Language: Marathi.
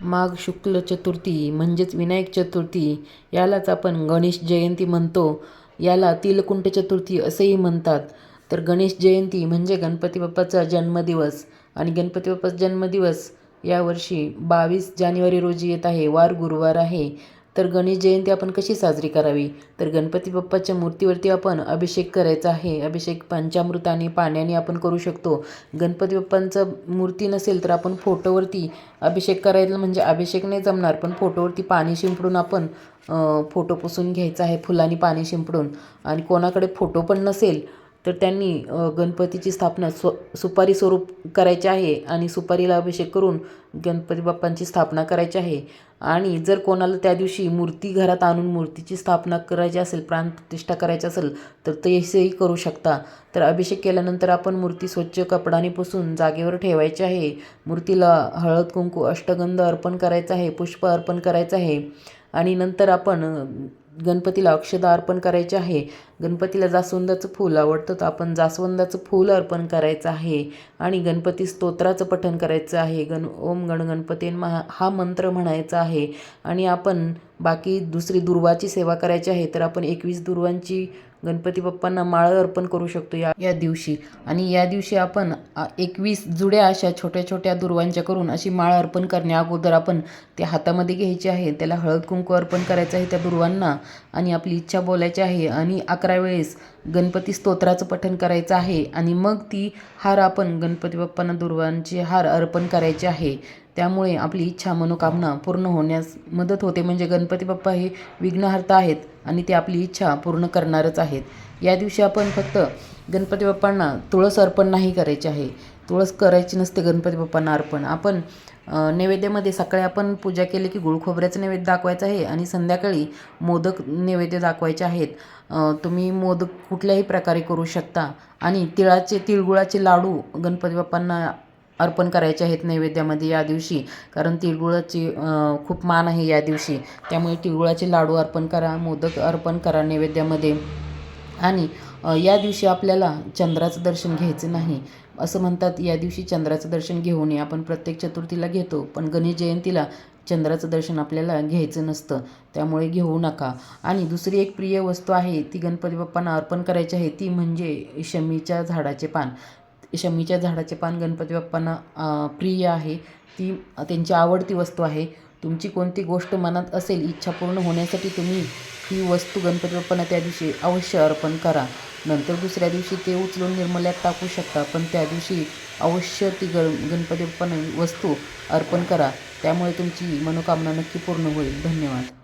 माघ शुक्ल चतुर्थी म्हणजेच विनायक चतुर्थी यालाच आपण गणेश जयंती म्हणतो. याला तिलकुंट चतुर्थी असेही म्हणतात. तर गणेश जयंती म्हणजे गणपती बाप्पाचा जन्मदिवस. आणि गणपती बाप्पाचा जन्मदिवस यावर्षी बावीस जानेवारी रोजी येत आहे. वार गुरुवार आहे. तर गणेश जयंती आपण कशी साजरी करावी? तर गणपती बाप्पाच्या मूर्तीवरती आपण अभिषेक करायचा आहे. अभिषेक पंचामृताने पाण्याने आपण करू शकतो. गणपती बाप्पांचं मूर्ती नसेल तर आपण फोटोवरती अभिषेक करायला म्हणजे अभिषेक नाही जमणार पण फोटोवरती पाणी शिंपडून आपण फोटो पुसून घ्यायचा आहे. फुलांनी पाणी शिंपडून. आणि कोणाकडे फोटो पण नसेल तर त्यांनी गणपतीची स्थापना स्व सुपारी स्वरूप करायची आहे आणि सुपारीला अभिषेक करून गणपती बाप्पांची स्थापना करायची आहे. आणि जर कोणाला त्या दिवशी मूर्ती घरात आणून मूर्तीची स्थापना करायची असेल प्राणप्रतिष्ठा करायची असेल तर तसेही करू शकता. तर अभिषेक केल्यानंतर आपण मूर्ती स्वच्छ कपडाने पुसून जागेवर ठेवायची आहे. मूर्तीला हळद कुंकू अष्टगंध अर्पण करायचं आहे पुष्प अर्पण करायचं आहे. आणि नंतर आपण गणपतीला अक्षदा अर्पण करायचे आहे. गणपतीला जास्वंदाचं फूल आवडतं तर आपण जास्वंदाचं फूल अर्पण करायचं आहे. आणि गणपती स्तोत्राचं पठण करायचं आहे. गण ओम गण गणपती महा हा मंत्र म्हणायचा आहे. आणि आपण बाकी दुसरी दुर्वाची सेवा करायची आहे तर आपण एकवीस दुर्वांची गणपती बाप्पांना माळ अर्पण करू शकतो या या दिवशी. आणि या दिवशी आपण एकवीस जुड्या अशा छोट्या छोट्या दुर्वांच्या करून अशी माळ अर्पण करण्या अगोदर आपण ते हातामध्ये घ्यायची आहे. त्याला हळद कुंकू अर्पण करायचं आहे त्या दुर्वांना. आणि आपली इच्छा बोलायची आहे. आणि अकरा वेळेस गणपती स्तोत्राचं पठण करायचं आहे. आणि मग ती हार आपण गणपती बाप्पांना दुर्वांचे हार अर्पण करायचे आहे. त्यामुळे आपली इच्छा मनोकामना पूर्ण होण्यास मदत होते. म्हणजे गणपती बाप्पा हे विघ्नहर्ता आहेत आणि ते आपली इच्छा पूर्ण करणारच आहेत. या दिवशी आपण फक्त गणपती बाप्पांना तुळस अर्पण नाही करायचे आहे. तुळस करायची नसते गणपती बाप्पांना अर्पण. आपण नैवेद्यामध्ये सकाळी आपण पूजा केली की गुळ खोबऱ्याचं नैवेद्य दाखवायचं आहे आणि संध्याकाळी मोदक नैवेद्य दाखवायचे आहेत. तुम्ही मोदक कुठल्याही प्रकारे करू शकता. आणि तिळाचे तिळगुळाचे लाडू गणपती बाप्पांना अर्पण करायचे आहेत नैवेद्यामध्ये या दिवशी. कारण तिळगुळाची खूप मान आहे या दिवशी. त्यामुळे तिळगुळाचे लाडू अर्पण करा मोदक अर्पण करा नैवेद्यामध्ये. आणि या दिवशी आपल्याला चंद्राचं दर्शन घ्यायचं नाही. असं म्हणतात या दिवशी चंद्राचं दर्शन घेऊ नये आपण प्रत्येक चतुर्थीला घेतो पण गणेश जयंतीला चंद्राचं दर्शन आपल्याला घ्यायचं नसतं. त्यामुळे घेऊ नका. आणि दुसरी एक प्रिय वस्तू आहे ती गणपती बाप्पांना अर्पण करायची आहे ती म्हणजे शमीच्या झाडाचे पान. शमीच्या झाडाचे पान गणपती बाप्पांना प्रिय आहे. ती त्यांची आवडती वस्तू आहे. तुमची कोणती गोष्ट मनात असेल इच्छा पूर्ण होण्यासाठी तुम्ही ही वस्तू गणपती बाप्पांना त्या दिवशी अवश्य अर्पण करा. नंतर दुसऱ्या दिवशी ते उचलून निर्मल्यात टाकू शकता पण त्या दिवशी अवश्य ती ग गणपती बाप्पांना वस्तू अर्पण करा. त्यामुळे तुमची मनोकामना नक्की पूर्ण होईल. धन्यवाद.